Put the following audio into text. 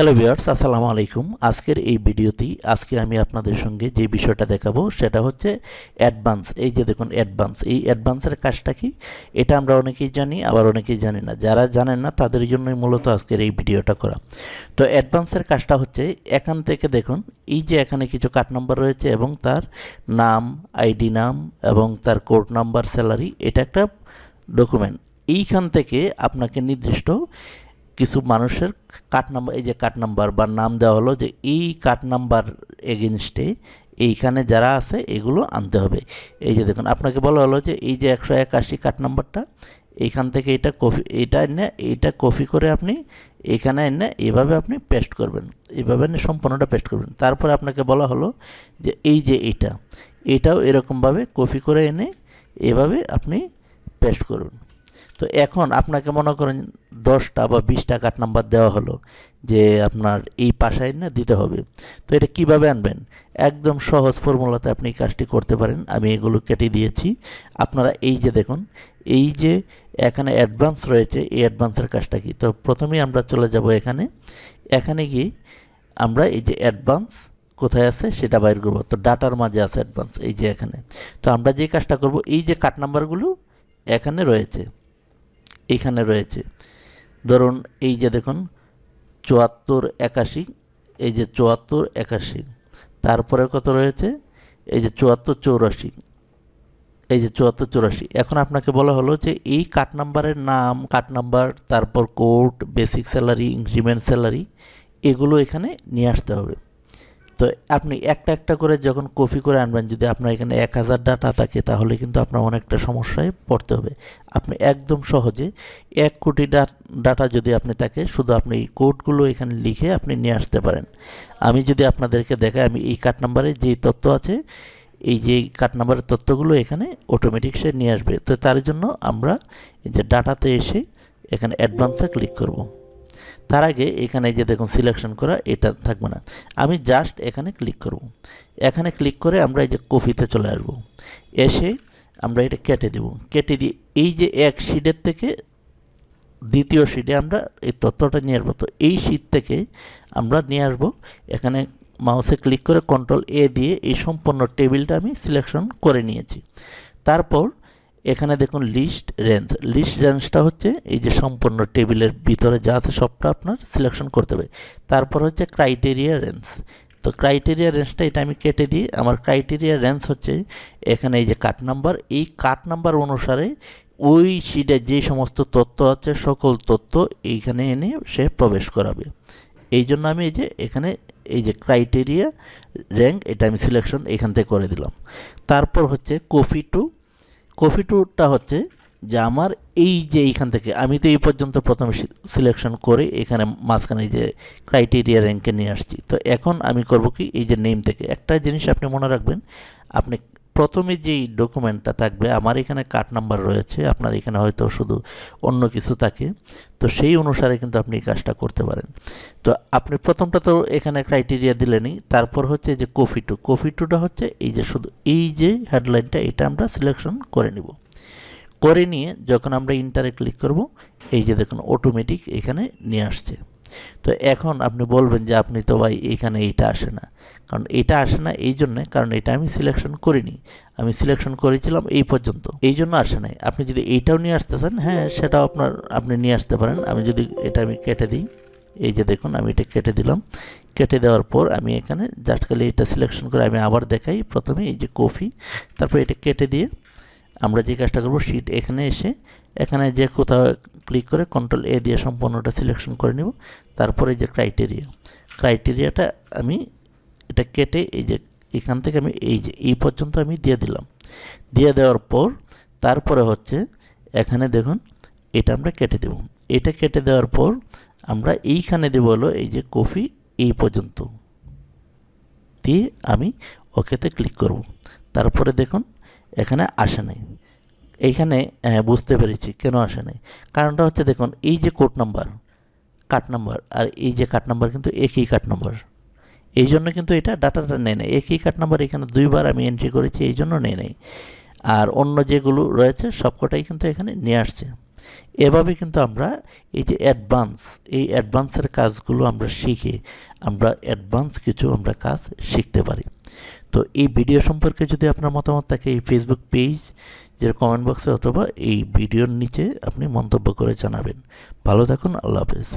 Hello viewers আসসালামু আলাইকুম। আজকের এই ভিডিওতে আজকে আমি আপনাদের সঙ্গে যে বিষয়টা দেখাবো, সেটা হচ্ছে অ্যাডভান্স এই যে দেখুন অ্যাডভান্স এই অ্যাডভান্সের কাজটা কি? এটা আমরা অনেকেই জানি, আবার অনেকেই জানি না। যারা জানেন না, তাদের জন্যই মূলত আজকের এই ভিডিওটা করা। তো অ্যাডভান্সের কাজটা হচ্ছে, এখান থেকে দেখুন, এই যে এখানে কিছু কার্ড নাম্বার রয়েছে এবং তার নাম আইডি নাম এবং তার কোড নাম্বার স্যালারি এটা একটা ডকুমেন্ট এইখান থেকে আপনাকে নির্দিষ্ট কিছু মানুষের কার্ড নাম্বার, এই যে কার্ড নাম্বার বা নাম দেওয়া হলো যে এই কার্ড নাম্বার এগেনস্টে এইখানে যারা আছে এগুলো আনতে হবে। এই যে দেখুন, আপনাকে বলা হলো যে এই যে একশো একাশি কার্ড নাম্বারটা, এইখান থেকে এটা কপি, এটা এনে এইটা কপি করে আপনি এখানে এনে এভাবে আপনি পেস্ট করবেন, এভাবে এনে সম্পূর্ণটা পেস্ট করবেন। তারপরে আপনাকে বলা হলো যে এই যে এইটা এটাও এরকমভাবে কপি করে এনে এভাবে আপনি পেস্ট করুন। তো এখন আপনাকে মনে করেন দশটা বা বিশটা কার্ড নাম্বার দেওয়া হলো যে আপনার এই পাশায় না দিতে হবে। তো এটা কীভাবে আনবেন? একদম সহজ ফর্মুলাতে আপনি কাজটি করতে পারেন। আমি এগুলো কেটে দিয়েছি। আপনারা এই যে দেখুন, এই যে এখানে অ্যাডভান্স রয়েছে, এই অ্যাডভান্সের কাজটা কি? তো প্রথমেই আমরা চলে যাব এখানে। এখানে গিয়ে আমরা এই যে অ্যাডভান্স কোথায় আছে সেটা বাইর করব। তো ডাটার মাঝে আছে অ্যাডভান্স, এই যে এখানে। তো আমরা যে কাজটা করব, এই যে কার্ড নাম্বারগুলো এখানে রয়েছে। এইখানে রয়েছে। ধরুন এই যে দেখুন, চুয়াত্তর একাশি, এই যে চুয়াত্তর একাশি, তারপরে কত রয়েছে? এই যে চুয়াত্তর চৌরাশি, এই যে চুয়াত্তর চৌরাশি। এখন আপনাকে বলা হলো যে এই কার্ড নাম্বারের নাম কার্ড নাম্বার, তারপর code, basic salary, increment salary, এগুলো এখানে নিয়ে আসতে হবে। তো আপনি একটা একটা করে যখন কপি করে আনবেন, যদি আপনার এখানে এক হাজার ডাটা থাকে, তাহলে কিন্তু আপনার অনেকটা সমস্যায় পড়তে হবে। আপনি একদম সহজে এক কোটি ডাটা যদি আপনি থাকে শুধু আপনি এই কোডগুলো এখানে লিখে আপনি নিয়ে আসতে পারেন। আমি যদি আপনাদেরকে দেখাই, আমি এই কার্ড নাম্বারে যেই তথ্য আছে, এই যে কার্ড নাম্বারের তথ্যগুলো এখানে অটোমেটিক সে নিয়ে আসবে। তো তার জন্য আমরা এই যে ডাটাতে এসে এখানে অ্যাডভান্সে ক্লিক করব। তার আগে এখানে যে দেখুন সিলেকশন করা, এটা থাকবে না। আমি জাস্ট এখানে ক্লিক করব। এখানে ক্লিক করে আমরা এই যে কপিতে চলে আসব। এসে আমরা এটা কেটে দেব। কেটে দিয়ে এই যে এক শিটের থেকে দ্বিতীয় শিটে আমরা এই তথ্যটা নিয়ে আসব। তো এই শিট থেকে আমরা নিয়ে আসব। এখানে মাউসে ক্লিক করে কন্ট্রোল এ দিয়ে এই সম্পূর্ণ টেবিলটা আমি সিলেকশন করে নিয়েছি। তারপর এখানে দেখুন লিস্ট রেঞ্জ লিস্ট রেঞ্জটা হচ্ছে এই যে সম্পূর্ণ টেবিলের ভিতরে যা আছে সবটা আপনার সিলেকশন করতে হবে। তারপর হচ্ছে ক্রাইটেরিয়া রেঞ্জ তো ক্রাইটেরিয়া রেঞ্জটা এটা আমি কেটে দিই। আমার ক্রাইটেরিয়া রেঞ্জ হচ্ছে এখানে এই যে কাট নাম্বার এই কাট নাম্বার অনুসারে ওই শিটে যে সমস্ত তথ্য আছে, সকল তথ্য এইখানে এনে সে প্রবেশ করাবে। এই জন্য আমি এই যে এখানে এই যে ক্রাইটেরিয়া র্যাঙ্ক এটা আমি সিলেকশন এখান থেকে করে দিলাম। তারপর হচ্ছে কফি টু কফি ট্যুরটা হচ্ছে যে আমার এই যে এইখান থেকে, আমি তো এই পর্যন্ত প্রথম সিলেকশন করে এখানে মাঝখানে যে ক্রাইটেরিয়া র্যাঙ্কে নিয়ে আসছি। তো এখন আমি করব কি, এই যে নেম থেকে। একটা জিনিস আপনি মনে রাখবেন, আপনি প্রথমে যেই ডকুমেন্টটা থাকবে, আমার এখানে কার্ড নাম্বার রয়েছে, আপনার এখানে হয়তো শুধু অন্য কিছু থাকে, তো সেই অনুসারে কিন্তু আপনি এই কাজটা করতে পারেন। তো আপনি প্রথমটা তো এখানে ক্রাইটেরিয়া দিলেনই, তারপর হচ্ছে যে কফি টু কফি টুটা হচ্ছে এই যে শুধু এই যে হেডলাইনটা এটা আমরা সিলেকশন করে নিব। করে নিয়ে যখন আমরা ইন্টারে ক্লিক করব, এই যে দেখুন অটোমেটিক এখানে নিয়ে আসছে। তো এখন আপনি বলবেন যে আপনি তো ভাই এখানে এইটা আসে না। কারণ এটা আসে না এই জন্যে, কারণ এটা আমি সিলেকশন করিনি। আমি সিলেকশন করেছিলাম এই পর্যন্ত। এই জন্য আসে নাই। আপনি যদি এইটাও নিয়ে আসতে চান হ্যাঁ সেটাও আপনার, আপনি নিয়ে আসতে পারেন। আমি যদি এটা আমি কেটে দিই, এই যে দেখুন, আমি এটা কেটে দিলাম। কেটে দেওয়ার পর আমি এখানে জাস্ট খালি এটা সিলেকশন করে আমি আবার দেখাই প্রথমে, এই যে কফি তারপর এটা কেটে দিয়ে আমরা যে কাজটা করব শিট এখানে এসে, এখানে যে কোথাও ক্লিক করে কন্ট্রোল এ দিয়ে সম্পূর্ণটা সিলেকশন করে নেব। তারপরে যে ক্রাইটেরিয়া ক্রাইটেরিয়াটা আমি এটা কেটে এই যে এখান থেকে আমি এই যে, এই পর্যন্ত আমি দিয়ে দিলাম। দিয়ে দেওয়ার পর, তারপরে হচ্ছে এখানে দেখুন, এটা আমরা কেটে দেব। এটা কেটে দেওয়ার পর, আমরা এইখানে দেবো হলো এই যে কফি এই পর্যন্ত। দিয়ে আমি ওকেতে ক্লিক করব। তারপরে দেখুন এখানে আসে নাই। এইখানে বুঝতে পেরেছি কেন আসে নাই। কারণটা হচ্ছে দেখুন, এই যে কোড নাম্বার কাট নাম্বার আর এই যে কাট নাম্বার কিন্তু একই কাট নাম্বার এই জন্য কিন্তু এটা ডাটাটা নেয় নেয় একই কাট নাম্বার এখানে দুইবার আমি এন্ট্রি করেছি, এই জন্য নেয় নেই। আর অন্য যেগুলো রয়েছে, সবকটাই কিন্তু এখানে নিয়ে আসছে। এভাবে কিন্তু আমরা এই যে অ্যাডভান্স এই অ্যাডভান্সের কাজগুলো আমরা শিখে আমরা অ্যাডভান্স কিছু আমরা কাজ শিখতে পারি। তো এই ভিডিও সম্পর্কে যদি আপনার মতামত থাকে এই ফেসবুক পেজ যেটা কমেন্ট বক্সে অথবা এই ভিডিওর নিচে আপনি মন্তব্য করে জানাবেন। ভালো থাকুন, আল্লাহ হাফেজ।